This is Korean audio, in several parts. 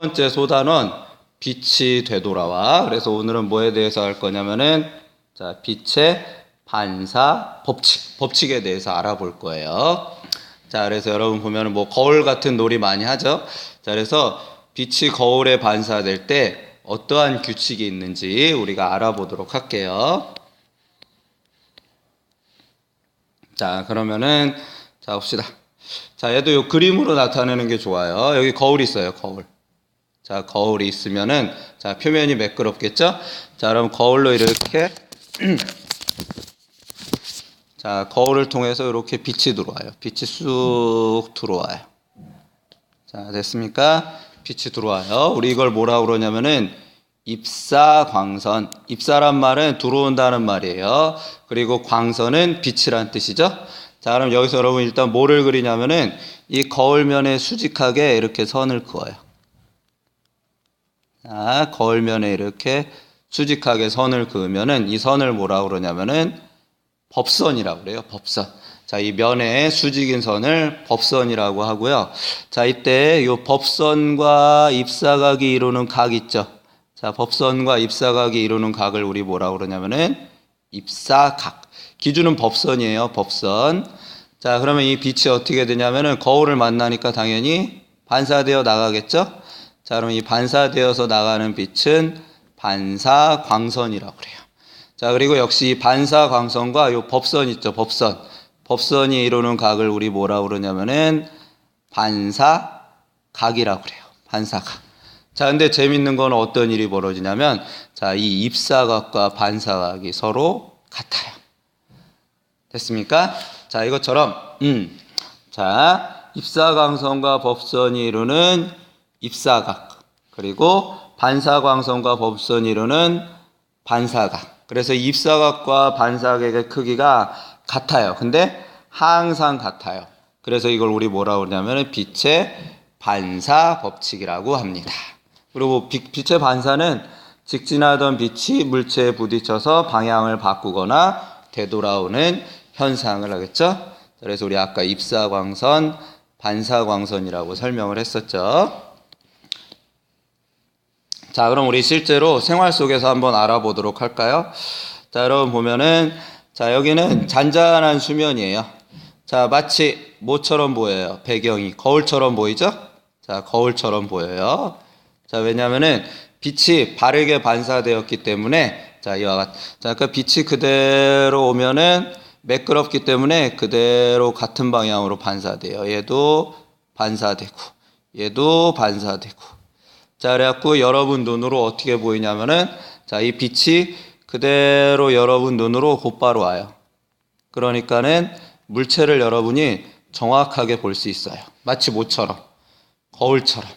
첫 번째 소단원 빛이 되돌아와. 그래서 오늘은 뭐에 대해서 할 거냐면은 자, 빛의 반사 법칙, 법칙에 대해서 알아볼 거예요. 자, 그래서 여러분 보면은 뭐 거울 같은 놀이 많이 하죠. 자, 그래서 빛이 거울에 반사될 때 어떠한 규칙이 있는지 우리가 알아보도록 할게요. 자, 그러면은 자, 봅시다. 자, 얘도 요 그림으로 나타내는 게 좋아요. 여기 거울 있어요, 거울. 자, 거울이 있으면은 자, 표면이 매끄럽겠죠? 자, 그럼 거울로 이렇게 자, 거울을 통해서 이렇게 빛이 들어와요. 빛이 쑥 들어와요. 자, 됐습니까? 빛이 들어와요. 우리 이걸 뭐라고 그러냐면은 입사광선. 입사란 말은 들어온다는 말이에요. 그리고 광선은 빛이란 뜻이죠. 자, 그럼 여기서 여러분 일단 뭐를 그리냐면은 이 거울면에 수직하게 이렇게 선을 그어요. 자, 거울면에 이렇게 수직하게 선을 그으면은 이 선을 뭐라고 그러냐면은 법선이라고 그래요. 법선. 자, 이 면에 수직인 선을 법선이라고 하고요. 자, 이때 이 법선과 입사각이 이루는 각 있죠. 자, 법선과 입사각이 이루는 각을 우리 뭐라고 그러냐면은 입사각. 기준은 법선이에요. 법선. 자, 그러면 이 빛이 어떻게 되냐면은 거울을 만나니까 당연히 반사되어 나가겠죠? 자, 그럼 이 반사되어서 나가는 빛은 반사 광선이라고 그래요. 자, 그리고 역시 이 반사 광선과 요 법선 있죠, 법선. 법선이 이루는 각을 우리 뭐라고 그러냐면은 반사 각이라고 그래요. 반사각. 자, 근데 재밌는 건 어떤 일이 벌어지냐면, 자, 이 입사각과 반사각이 서로 같아요. 됐습니까? 자, 이것처럼, 음. 자, 입사광선과 법선이 이루는 입사각. 그리고 반사광선과 법선이 이루는 반사각. 그래서 입사각과 반사각의 크기가 같아요. 근데 항상 같아요. 그래서 이걸 우리 뭐라고 그러냐면 빛의 반사 법칙이라고 합니다. 그리고 빛, 빛의 반사는 직진하던 빛이 물체에 부딪혀서 방향을 바꾸거나 되돌아오는 현상을 하겠죠. 그래서 우리 아까 입사광선, 반사광선이라고 설명을 했었죠. 자, 그럼 우리 실제로 생활 속에서 한번 알아보도록 할까요? 자, 여러분 보면은 자, 여기는 잔잔한 수면이에요. 자, 마치 뭐처럼 보여요? 배경이 거울처럼 보이죠? 자, 거울처럼 보여요. 자, 왜냐면은 빛이 바르게 반사되었기 때문에 자, 이와 같 자, 그 빛이 그대로 오면은 매끄럽기 때문에 그대로 같은 방향으로 반사돼요. 얘도 반사되고 얘도 반사되고 자, 그래갖고 여러분 눈으로 어떻게 보이냐면은, 자, 이 빛이 그대로 여러분 눈으로 곧바로 와요. 그러니까는 물체를 여러분이 정확하게 볼 수 있어요. 마치 모처럼, 거울처럼.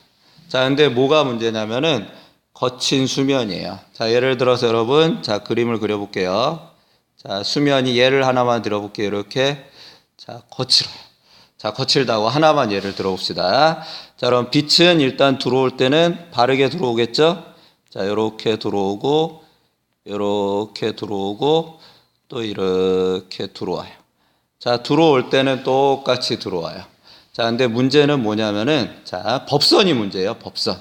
자, 근데 뭐가 문제냐면은 거친 수면이에요. 자, 예를 들어서 여러분, 자, 그림을 그려볼게요. 자, 수면이 예를 하나만 들어볼게요. 이렇게. 자, 거칠어요. 자, 거칠다고 하나만 예를 들어봅시다. 자, 그럼 빛은 일단 들어올 때는 바르게 들어오겠죠? 자, 요렇게 들어오고, 요렇게 들어오고, 또 이렇게 들어와요. 자, 들어올 때는 똑같이 들어와요. 자, 근데 문제는 뭐냐면은, 자, 법선이 문제예요, 법선.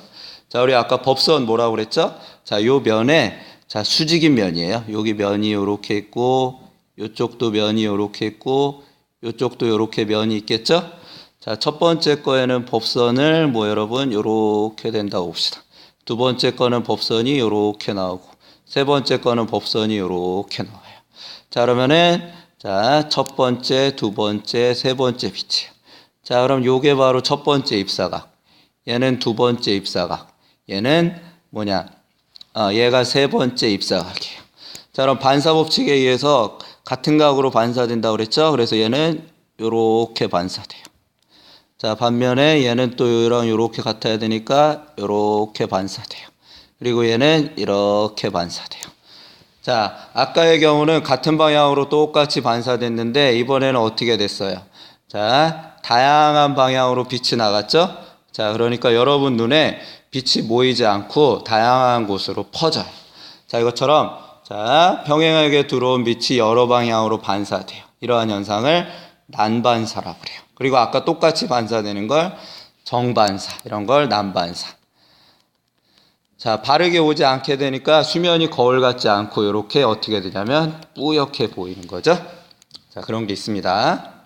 자, 우리 아까 법선 뭐라고 그랬죠? 자, 요 면에, 자, 수직인 면이에요. 여기 면이 요렇게 있고, 요쪽도 면이 요렇게 있고, 요쪽도 요렇게 면이 있겠죠? 자, 첫 번째 거에는 법선을 뭐 여러분 요렇게 된다고 봅시다. 두 번째 거는 법선이 요렇게 나오고 세 번째 거는 법선이 요렇게 나와요. 자, 그러면은 자, 첫 번째, 두 번째, 세 번째 빛이에요. 자, 그럼 요게 바로 첫 번째 입사각. 얘는 두 번째 입사각. 얘는 뭐냐? 아, 얘가 세 번째 입사각이에요. 자, 그럼 반사 법칙에 의해서 같은 각으로 반사된다고 그랬죠? 그래서 얘는 요렇게 반사돼요. 자, 반면에 얘는 또 얘랑 요렇게 같아야 되니까 요렇게 반사돼요. 그리고 얘는 이렇게 반사돼요. 자, 아까의 경우는 같은 방향으로 똑같이 반사됐는데 이번에는 어떻게 됐어요? 자, 다양한 방향으로 빛이 나갔죠? 자, 그러니까 여러분 눈에 빛이 모이지 않고 다양한 곳으로 퍼져요. 자, 이것처럼 자, 평행하게 들어온 빛이 여러 방향으로 반사돼요. 이러한 현상을 난반사라고 그래요. 그리고 아까 똑같이 반사되는 걸 정반사, 이런 걸 난반사. 자, 바르게 오지 않게 되니까 수면이 거울 같지 않고 이렇게 어떻게 되냐면 뿌옇게 보이는 거죠. 자, 그런 게 있습니다.